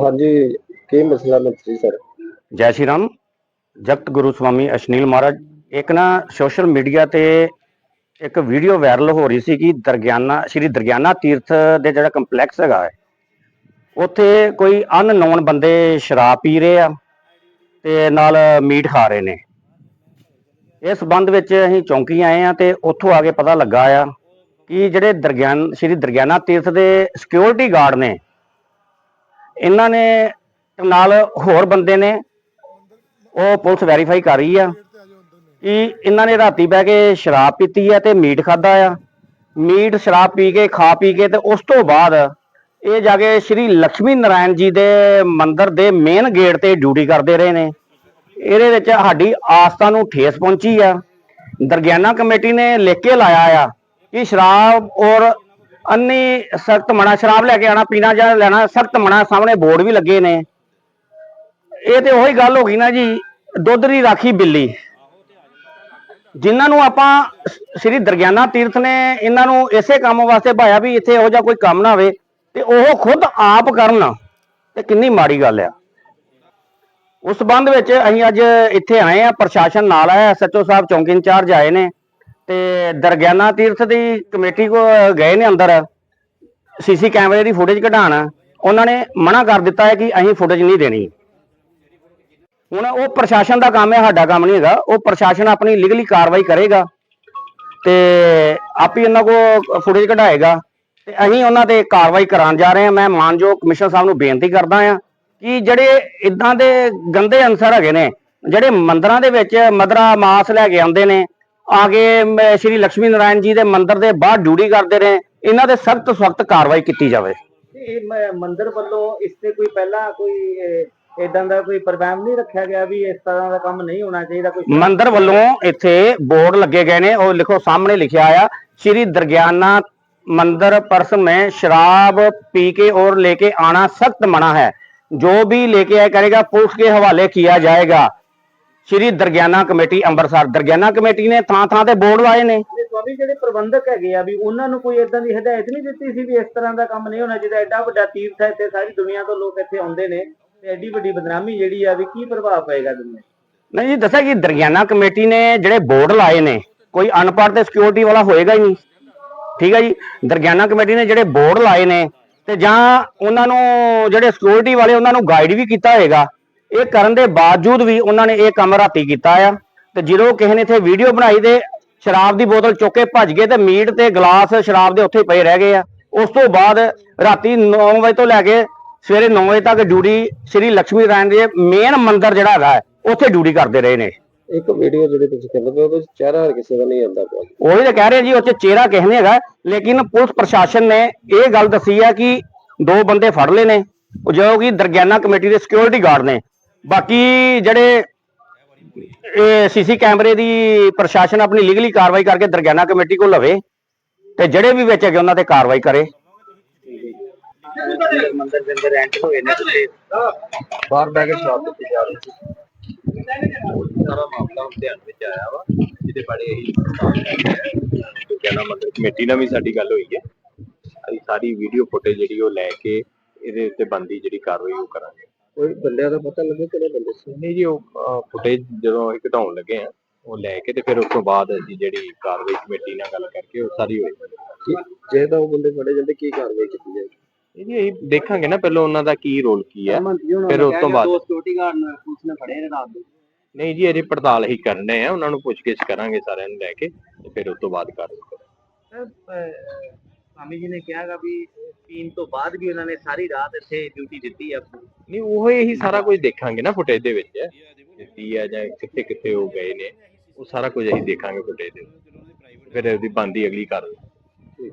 ਹਾਂਜੀ, ਕੀ ਮਸਲਾ ਮੰਤਰੀ ਸਰ? ਜੈ ਸ਼੍ਰੀ ਰਾਮ। ਜਗਤ ਗੁਰੂ ਸਵਾਮੀ ਅਸ਼ਨੀਲ ਮਹਾਰਾਜ, ਇੱਕ ਨਾ ਸੋਸ਼ਲ ਮੀਡੀਆ ਤੇ ਇੱਕ ਵੀਡੀਓ ਵਾਇਰਲ ਹੋ ਰਹੀ ਸੀ ਕਿ ਦਰਗਿਆਨਾ, ਸ਼੍ਰੀ ਦਰਗਿਆਨਾ ਤੀਰਥ ਦੇ ਜਿਹੜਾ ਕੰਪਲੈਕਸ ਹੈਗਾ ਹੈ, ਉੱਥੇ ਕੋਈ ਅਨਨੋਨ ਬੰਦੇ ਸ਼ਰਾਬ ਪੀ ਰਹੇ ਆ ਤੇ ਨਾਲ ਮੀਟ ਖਾ ਰਹੇ ਨੇ। ਇਸ ਸੰਬੰਧ ਵਿੱਚ ਅਸੀਂ ਚੌਂਕੀ ਆਏ ਆ ਤੇ ਉੱਥੋਂ ਆ ਕੇ ਪਤਾ ਲੱਗਾ ਆ ਕਿ ਜਿਹੜੇ ਦਰਗਿਆਨ, ਸ਼੍ਰੀ ਦਰਗਿਆਨਾ ਤੀਰਥ ਦੇ ਸਿਕਿਉਰਿਟੀ ਗਾਰਡ ਨੇ ਇਹਨਾਂ ਨੇ ਨਾਲ ਹੋਰ ਬੰਦੇ ਨੇ, ਉਹ ਪੁਲਿਸ ਵੈਰੀਫਾਈ ਕਰ ਰਹੀ ਆ ਕਿ ਇਹਨਾਂ ਨੇ ਰਾਤੀ ਬਹਿ ਕੇ ਸ਼ਰਾਬ ਪੀਤੀ ਆ ਤੇ ਮੀਟ ਖਾਦਾ ਆ। ਮੀਟ ਸ਼ਰਾਬ ਪੀ ਕੇ, ਖਾ ਪੀ ਕੇ ਤੇ ਉਸ ਤੋਂ ਬਾਅਦ ਇਹ ਜਾ ਕੇ ਸ਼੍ਰੀ ਲక్ష్ਮੀ ਨਾਰਾਇਣ ਜੀ ਦੇ ਮੰਦਿਰ ਦੇ ਮੇਨ ਗੇਟ ਤੇ ਡਿਊਟੀ ਕਰਦੇ ਰਹੇ ਨੇ। ਇਹਦੇ ਵਿੱਚ ਸਾਡੀ ਆਸਥਾ ਨੂੰ ਠੇਸ ਪਹੁੰਚੀ ਆ। ਦਰਗਿਆਨਾ ਕਮੇਟੀ ਨੇ ਲਿਖ ਕੇ ਲਾਇਆ ਆ ਕਿ ਸ਼ਰਾਬ ਔਰ ਅੰਨੀ ਸਖਤ ਮਨਾ ਸ਼ਰਾਬ ਲੈ ਕੇ ਆਣਾ ਪੀਣਾ ਜਾਂ ਲੈਣਾ, ਸਖਤ ਮਨਾ ਸਾਹਮਣੇ ਬੋਰਡ ਵੀ ਲੱਗੇ ਨੇ। ਇਹ ਤੇ ਉਹੀ ਗੱਲ ਹੋ ਗਈ ਨਾ ਜੀ, ਦੁੱਧ ਦੀ ਰਾਖੀ ਬਿੱਲੀ। ਜਿਨ੍ਹਾਂ ਨੂੰ ਆਪਾਂ ਸ੍ਰੀ ਦਰਗਿਆਨਾ ਤੀਰਥ ਨੇ ਇਹਨਾਂ ਨੂੰ ਇਸੇ ਕੰਮ ਵਾਸਤੇ ਭਾਇਆ ਵੀ ਇੱਥੇ ਇਹੋ ਜਿਹਾ ਕੋਈ ਕੰਮ ਨਾ ਹੋਵੇ ਤੇ ਉਹ ਖੁਦ ਆਪ ਕਰਨ। ਤੇ ਕਿੰਨੀ ਮਾੜੀ ਗੱਲ ਆ। ਉਸ ਸੰਬੰਧ ਵਿੱਚ ਅਸੀਂ ਅੱਜ ਇੱਥੇ ਆਏ ਆ ਪ੍ਰਸ਼ਾਸਨ ਨਾਲ ਆਇਆ ਸੱਚੋ ਸਾਹਿਬ ਚੌਂਕੀ ਇੰਚਾਰਜ ਆਏ ਨੇ। ਤੇ ਦਰਗਿਆਨਾ ਤੀਰਥ ਦੀ ਕਮੇਟੀ ਕੋ ਗਏ ਨੇ ਅੰਦਰ। ਸੀਸੀ ਕੈਮਰੇ ਦੀ ਫੁਟੇਜ ਕਢਾਣ। ਉਹਨਾਂ ਨੇ ਮਨਾ ਕਰ ਦਿੱਤਾ ਹੈ ਕਿ ਅਸੀਂ ਫੁਟੇਜ ਨਹੀਂ ਦੇਣੀ। ਹੁਣ ਉਹ ਪ੍ਰਸ਼ਾਸਨ ਦਾ ਕੰਮ ਹੈ, ਸਾਡਾ ਕੰਮ ਨਹੀਂ ਹੈਗਾ। ਉਹ ਪ੍ਰਸ਼ਾਸਨ ਆਪਣੀ ਲੀਗਲੀ ਕਾਰਵਾਈ ਕਰੇਗਾ ਤੇ ਆਪ ਹੀ ਉਹਨਾਂ ਕੋ ਫੁਟੇਜ ਕਢਾਏਗਾ। ਤੇ ਅਸੀਂ ਉਹਨਾਂ ਤੇ ਕਾਰਵਾਈ ਕਰਾਉਣ ਜਾ ਰਹੇ ਹਾਂ। ਮੈਂ ਮਾਨਯੋਗ ਕਮਿਸ਼ਨਰ ਸਾਹਿਬ ਨੂੰ ਬੇਨਤੀ ਕਰਦਾ ਹਾਂ ਕਿ ਜਿਹੜੇ ਇਦਾਂ ਦੇ ਗੰਦੇ ਅਨਸਰ ਹੈਗੇ ਨੇ, ਜਿਹੜੇ ਮੰਦਰਾਂ ਦੇ ਵਿੱਚ ਮਦਰਾ ਮਾਸ ਲੈ ਕੇ ਆਉਂਦੇ ਨੇ ਆ ਕੇ ਸ਼੍ਰੀ ਲక్ష్ਮੀ ਨਾਰਾਇਣ ਜੀ ਦੇ ਮੰਦਿਰ ਦੇ ਬਾਹਰ ਡਿਊਟੀ ਕਰਦੇ ਰਹੇ ਇਹਨਾਂ ਤੇ ਸਖਤ ਸਖਤ ਕਾਰਵਾਈ ਕੀਤੀ ਜਾਵੇ। ਮੰਦਿਰ ਵੱਲੋਂ ਕੋਈ ਪਹਿਲਾਂ ਕੋਈ ਮੰਦਿਰ ਵੱਲੋਂ ਇੱਥੇ ਬੋਰਡ ਲੱਗੇ ਗਏ ਨੇ ਉਹ ਲਿਖੋ ਸਾਹਮਣੇ ਲਿਖਿਆ ਆ ਸ਼੍ਰੀ ਦਰਗਿਆਨਾ ਮੰਦਿਰ ਪਰਸ ਮੈਂ ਸ਼ਰਾਬ ਪੀ ਕੇ ਔਰ ਲੈ ਕੇ ਆਣਾ ਸਖਤ ਮਨਾ ਹੈ। ਜੋ ਵੀ ਲੈ ਕੇ ਆਇਆ ਕਰੇਗਾ ਪੁਲਿਸ ਕੇ ਹਵਾਲੇ ਕੀਤਾ ਜਾਏਗਾ। ਸ਼੍ਰੀ ਦਰਗਿਆਨਾ ਕਮੇਟੀ ਅੰਮ੍ਰਿਤਸਰ ਦਰਗਿਆਨਾ ਕਮੇਟੀ ਨੇ ਥਾਂ ਥਾਂ ਤੇ ਬੋਰਡ ਲਾਏ ਨੇ। ਸਵਾਮੀ ਜਿਹੜੇ ਪ੍ਰਬੰਧਕ ਹੈਗੇ ਆ ਵੀ ਉਹਨਾਂ ਨੂੰ ਕੋਈ ਇਦਾਂ ਦੀ ਹਦਾਇਤ ਨਹੀਂ ਦਿੱਤੀ ਸੀ ਵੀ ਇਸ ਤਰ੍ਹਾਂ ਦਾ ਕੰਮ ਨਹੀਂ ਹੋਣਾ ਚਾਹੀਦਾ। ਐਡਾ ਵੱਡਾ ਤੀਰਥ ਹੈ ਇੱਥੇ ਸਾਰੀ ਦੁਨੀਆ ਤੋਂ ਲੋਕ ਇੱਥੇ ਆਉਂਦੇ ਨੇ ਤੇ ਐਡੀ ਵੱਡੀ ਬਦਨਾਮੀ ਜਿਹੜੀ ਆ ਵੀ ਕੀ ਪ੍ਰਭਾਵ ਪਏਗਾ ਦੁਨੀਆ ਨਹੀਂ ਜੀ ਦੱਸਿਆ ਕਿ ਦਰਗਿਆਨਾ ਕਮੇਟੀ ਨੇ ਜਿਹੜੇ ਬੋਰਡ ਲਾਏ ਨੇ ਕੋਈ ਅਨਪੜ੍ਹ ਤੇ ਸਿਕਿਉਰਿਟੀ ਵਾਲਾ ਹੋਏਗਾ ਹੀ ਨਹੀਂ। ਠੀਕ ਹੈ ਜੀ? ਦਰਗਿਆਨਾ ਕਮੇਟੀ ਨੇ ਜਿਹੜੇ ਬੋਰਡ ਲਾਏ ਨੇ ਤੇ ਜਾਂ ਉਹਨਾਂ ਨੂੰ ਜਿਹੜੇ ਸਿਕਿਉਰਿਟੀ ਵਾਲੇ ਉਹਨਾਂ ਨੂੰ ਗਾਈਡ ਵੀ ਕੀਤਾ ਹੋਏਗਾ। ਇਹ ਕਰਨ ਦੇ ਬਾਵਜੂਦ ਵੀ ਉਹਨਾਂ ਨੇ ਇਹ ਕੰਮ ਰਾਤੀ ਕੀਤਾ ਆ। ਤੇ ਜਦੋਂ ਕਿਸੇ ਨੇ ਇੱਥੇ ਵੀਡੀਓ ਬਣਾਈ ਤੇ ਸ਼ਰਾਬ ਦੀ ਬੋਤਲ ਚੁੱਕ ਕੇ ਭੱਜ ਗਏ ਤੇ ਮੀਟ ਤੇ ਗਲਾਸ ਸ਼ਰਾਬ ਦੇ ਉੱਥੇ ਪਏ ਰਹਿ ਗਏ ਆ। ਉਸ ਤੋਂ ਬਾਅਦ ਰਾਤੀ 9 ਵਜੇ ਤੋਂ ਲੈ ਕੇ ਸਵੇਰੇ 9 ਵਜੇ ਤੱਕ ਡਿਊਟੀ ਸ੍ਰੀ ਲక్ష్ਮੀ ਨਾਰਾਇਣ ਦੇ ਮੇਨ ਮੰਦਿਰ ਜਿਹੜਾ ਹੈਗਾ ਉੱਥੇ ਡਿਊਟੀ ਕਰਦੇ ਰਹੇ ਨੇ। ਇੱਕ ਵੀਡੀਓ ਜਿਹੜੀ ਤੁਸੀਂ ਕਹਿੰਦੇ ਪਏ ਉਹਦੇ ਚਿਹਰਾ ਹਰ ਕਿਸੇ ਦਾ ਨਹੀਂ ਆਉਂਦਾ ਪਿਆ। ਉਹੀ ਤਾਂ ਕਹਿ ਰਹੇ ਜੀ ਉੱਥੇ ਚਿਹਰਾ ਕਿਸੇ ਨੇ ਹੈਗਾ ਲੇਕਿਨ ਪੁਲਿਸ ਪ੍ਰਸ਼ਾਸਨ ਨੇ ਇਹ ਗੱਲ ਦੱਸੀ ਹੈ ਕਿ ਦੋ ਬੰਦੇ ਫੜ ਲਏ ਨੇ। ਉਹ ਜੋ ਕਿ ਦਰਗਿਆਨਾ ਕਮੇਟੀ ਦੇ ਸਿਕਿਉਰਿਟੀ ਗਾਰਡ ਨੇ। ਬਾਕੀ ਜਿਹੜੇ ਇਹ ਸੀਸੀ ਕੈਮਰੇ ਦੀ ਪ੍ਰਸ਼ਾਸਨ ਆਪਣੀ ਲੀਗਲੀ ਕਾਰਵਾਈ ਕਰਕੇ ਦਰਗਿਆਨਾ ਕਮੇਟੀ ਕੋਲ ਲਵੇ ਤੇ ਜਿਹੜੇ ਵੀ ਵਿੱਚ ਹੈਗੇ ਉਹਨਾਂ ਤੇ ਕਾਰਵਾਈ ਕਰੇ। ਮੰਦਿਰ ਦੇ ਅੰਦਰ ਐਂਟਰ ਹੋਏ ਨੇ ਤੇ ਬਾਹਰ ਬੈ ਕੇ ਸ਼ਰਾਬ ਪੀਤੀ ਜਾ ਰਹੀ ਸੀ। ਸਾਰਾ ਮਾਮਲਾ ਧਿਆਨ ਵਿੱਚ ਆਇਆ ਵਾ, ਜਿਹਦੇ ਬਾਰੇ ਅਸੀਂ ਦੁਰਗਿਆਨਾ ਮੰਦਿਰ ਕਮੇਟੀ ਨਾਲ ਵੀ ਸਾਡੀ ਗੱਲ ਹੋਈ ਹੈ। ਅਸੀਂ ਸਾਰੀ ਵੀਡੀਓ ਫੁਟੇਜ ਜਿਹੜੀ ਉਹ ਲੈ ਕੇ ਇਹਦੇ ਉੱਤੇ ਬੰਦੀ ਜਿਹੜੀ ਕਾਰਵਾਈ ਉਹ ਕਰਾਂਗੇ। ਕੋਈ ਬੰਦਿਆਂ ਦਾ ਪਤਾ ਲੱਗੇ ਕਿਹੜੇ ਬੰਦੇ ਸੀ? ਨਹੀਂ ਜੀ ਉਹ ਫੁਟੇਜ ਜਦੋਂ ਅਸੀਂ ਘਟਾਉਣ ਲੱਗੇ ਆ ਉਹ ਲੈ ਕੇ ਤੇ ਫਿਰ ਉਸ ਤੋਂ ਬਾਅਦ ਅਸੀਂ ਜਿਹੜੀ ਕਾਰਵਾਈ ਕਮੇਟੀ ਨਾਲ ਗੱਲ ਕਰਕੇ ਉਹ ਸਾਰੀ ਹੋਈ। ਕੀ- ਜੇ ਤਾਂ ਉਹ ਬੰਦੇ ਫੜੇ ਜਾਂਦੇ ਕੀ ਕਾਰਵਾਈ ਕੀਤੀ ਜਾਏਗੀ? ਇਹ ਜੀ ਅਸੀਂ ਦੇਖਾਂਗੇ ਨਾ ਪਹਿਲਾਂ ਉਹਨਾਂ ਦਾ ਕੀ ਰੋਲ ਕੀ ਹੈ। ਫਿਰ ਉਸ ਤੋਂ ਬਾਅਦ ਦੋ ਸਿਕਿਉਰਿਟੀ ਗਾਰਡ ਨੇ ਪੁਲਿਸ ਨੇ ਫੜੇ ਨੇ ਰਾਤ ਨੂੰ। ਨਹੀਂ ਜੀ ਅਜੇ ਪੜਤਾਲ ਹੀ ਕਰਨੇ ਆ ਉਹਨਾਂ ਨੂੰ ਪੁੱਛਗਿੱਛ ਕਰਾਂਗੇ ਸਾਰਿਆਂ ਨੂੰ ਲੈ ਕੇ ਤੇ ਫਿਰ ਉਸ ਤੋਂ ਬਾਅਦ ਕਰਾਂਗੇ। ਸਵਾਮੀ ਜੀ ਨੇ ਕਿਹਾਗਾ ਵੀ ਪੀਣ ਤੋਂ ਬਾਅਦ ਵੀ ਉਹਨਾਂ ਨੇ ਸਾਰੀ ਰਾਤ ਇੱਥੇ ਡਿਊਟੀ ਦਿੱਤੀ ਆ। ਨਹੀਂ, ਉਹ ਇਹੀ ਸਾਰਾ ਕੁਝ ਦੇਖਾਂਗੇ ਨਾ ਫੁਟੇਜ ਦੇ ਵਿੱਚ। ਦਿੱਤੀ ਆ ਜਾਂ ਕਿੱਥੇ ਕਿੱਥੇ ਉਹ ਗਏ ਨੇ, ਉਹ ਸਾਰਾ ਕੁਝ ਅਸੀਂ ਦੇਖਾਂਗੇ ਫੁਟੇਜ ਦੇ ਵਿੱਚ। ਫਿਰ ਉਹਦੀ ਬੰਦੀ ਅਗਲੀ ਕਾਰਵਾਈ।